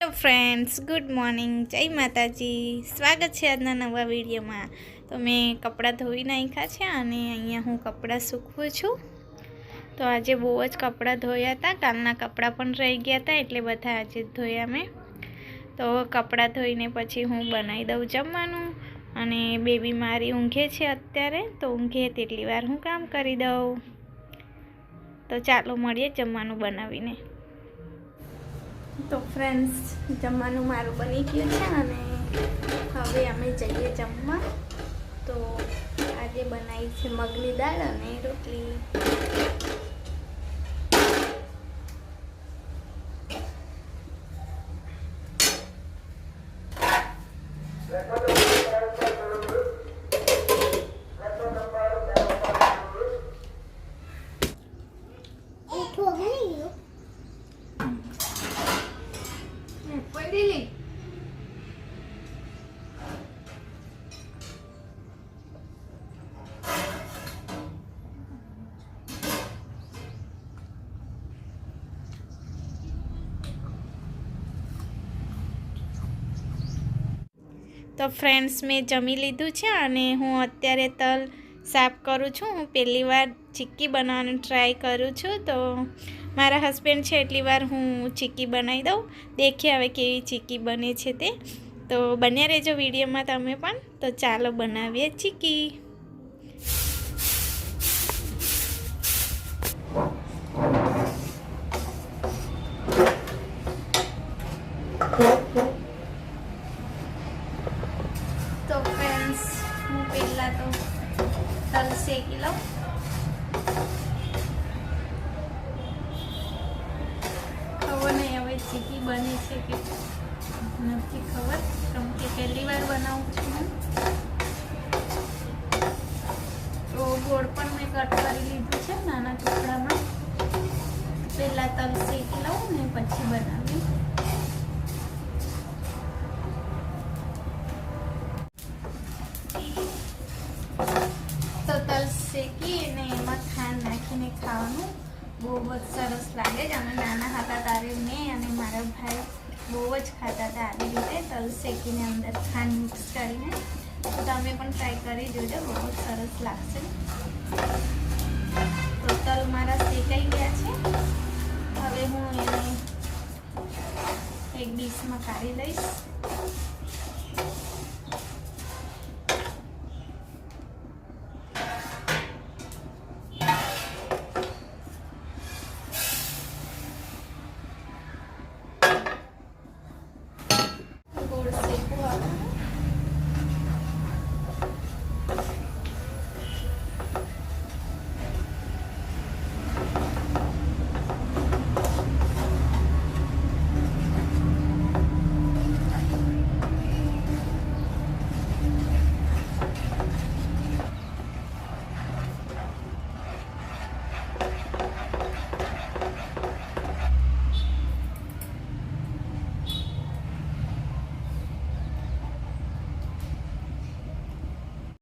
Hello friends good morning જય માતાજી. સ્વાગત છે આજના નવા વિડીયોમાં. તો મેં કપડાં ધોઈ નાખ્યા છે અને અહીંયા હું કપડાં સૂકવું છું. તો આજે બહુ જ કપડાં ધોયા હતા. કાલના કપડાં પણ રહી ગયા હતા, એટલે બધા આજે જ ધોયા મેં. તો કપડાં ધોઈને પછી હું બનાવી દઉં જમવાનું. અને બેબી મારી ઊંઘે છે અત્યારે, તો ઊંઘે તેટલી વાર હું કામ કરી દઉં. તો ચાલો મળીએ જમવાનું બનાવીને. તો ફ્રેન્ડ્સ જમવાનું મારું બની ગયું છે અને હવે અમે જઈએ જમવા. તો આજે બનાવી છે મગની દાળ અને રોટલી પડી તો ફ્રેન્ડ્સ મેં જમી લીધું છે અને હું અત્યારે તલ સાફ કરું છું. હું પહેલી વાર ચીક્કી બનાવવાનું ટ્રાય કરું છું. તો મારા હસબન્ડ છે એટલી વાર હું ચીક્કી બનાવી દઉં. દેખીએ હવે કેવી ચીક્કી બને છે તે. તો બન્યા રહેજો વિડીયોમાં તમે પણ. તો ચાલો બનાવીએ ચીક્કી. હવે બને છે કે નથી ખબર. કેમ કે પહેલી વાર બનાવું છું. હું તો ગોળ પણ મેં કટ કરી લીધું છે નાના ટુકડામાં. પહેલાં તલ શેકી લઉં ને પછી બનાવી તો તલ શેકી અને એમાં ખાંડ નાખીને ખાવાનું. બહુ જ સરસ લાગે છે. અમે નાના હતા ત્યારે મેં અને મારા ભાઈ બહુ જ ખાતા હતા આવી રીતે તલ શેકીને અંદર ખાંડ મિક્સ કરીને. તો તમે પણ ટ્રાય કરી જોજો, બહુ જ સરસ લાગશે. તો તલ મારા શેકાઈ ગયા છે. હવે હું એને એક ડીશમાં કાઢી લઈશ ગોળ શેકવું આપણે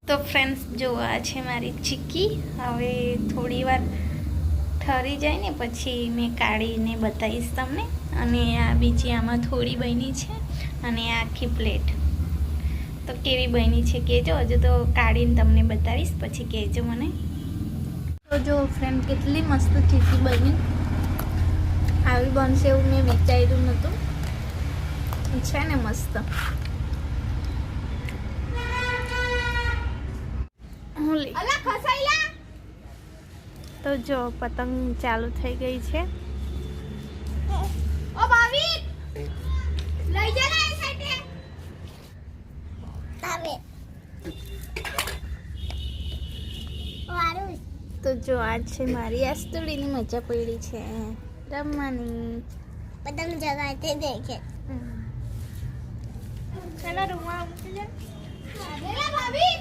તો ફ્રેન્ડ્સ જો આ છે મારી ચીક્કી, હવે થોડી વાર ઠરી જાય ને, પછી મેં કાઢીને બતાવીશ તમને. અને આ બીજી આમાં થોડી બની છે, અને આખી પ્લેટ તો કેવી બની છે કહેજો. હજુ તો કાઢીને તમને બતાવીશ, પછી કહેજો મને. તો જો ફ્રેન્ડ કેટલી મસ્ત ચીકી બની. આવી બનશે એવું મેં વિચાર્યું નહોતું છે ને મસ્ત. હું લે અલા ખસાઈલા તો જો પતંગ ચાલુ થઈ ગઈ છે. ઓ ભાભી લઈ જા ને સાઈડે આવે. તો જો આજ છે મારી આસ્તુડીની મજા પડી છે. રમવાની. પતંગ જગાતે દેખે. ચાલો રૂમમાં જા ભાભી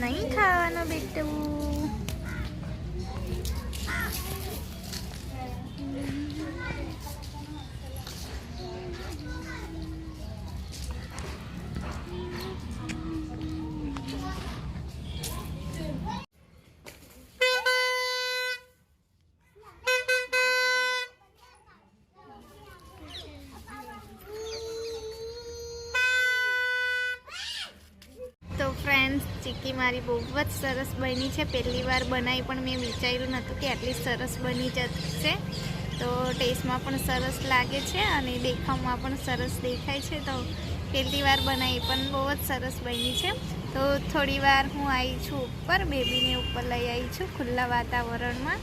નહીં ખાવાનો બેટું. ફ્રેન્ડ્સ ચીકી મારી બહુ જ સરસ બની છે. પહેલી વાર બનાવી પણ મેં વિચાર્યું નહોતું કે આટલી સરસ બની જશે. તો ટેસ્ટમાં પણ સરસ લાગે છે અને દેખાવમાં પણ સરસ દેખાય છે. તો પહેલી વાર બનાવી પણ બહુ જ સરસ બની છે. તો થોડી વાર હું આવી છું ઉપર, બેબીને ઉપર લઈ આવી છું ખુલ્લા વાતાવરણમાં.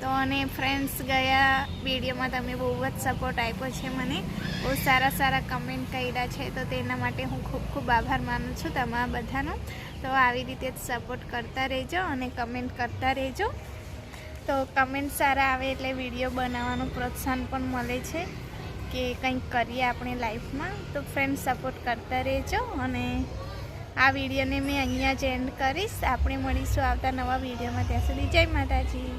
તો અને ફ્રેન્ડ્સ ગયા વિડીયોમાં તમે બહુ જ સપોર્ટ આપ્યો છે મને. બહુ સારા સારા કમેન્ટ કર્યા છે, તો તેના માટે હું ખૂબ ખૂબ આભાર માનું છું તમારા બધાનો. તો આવી રીતે જ સપોર્ટ કરતા રહેજો અને કમેન્ટ કરતા રહેજો. તો કમેન્ટ સારા આવે એટલે વીડિયો બનાવવાનું પ્રોત્સાહન પણ મળે છે કે કંઈક કરીએ આપણે લાઈફમાં તો ફ્રેન્ડ સપોર્ટ કરતા રહેજો અને આ વિડીયોને મેં અહીંયા જ એન્ડ કરીશ. આપણે મળીશું આવતા નવા વિડીયોમાં ત્યાં સુધી જય માતાજી.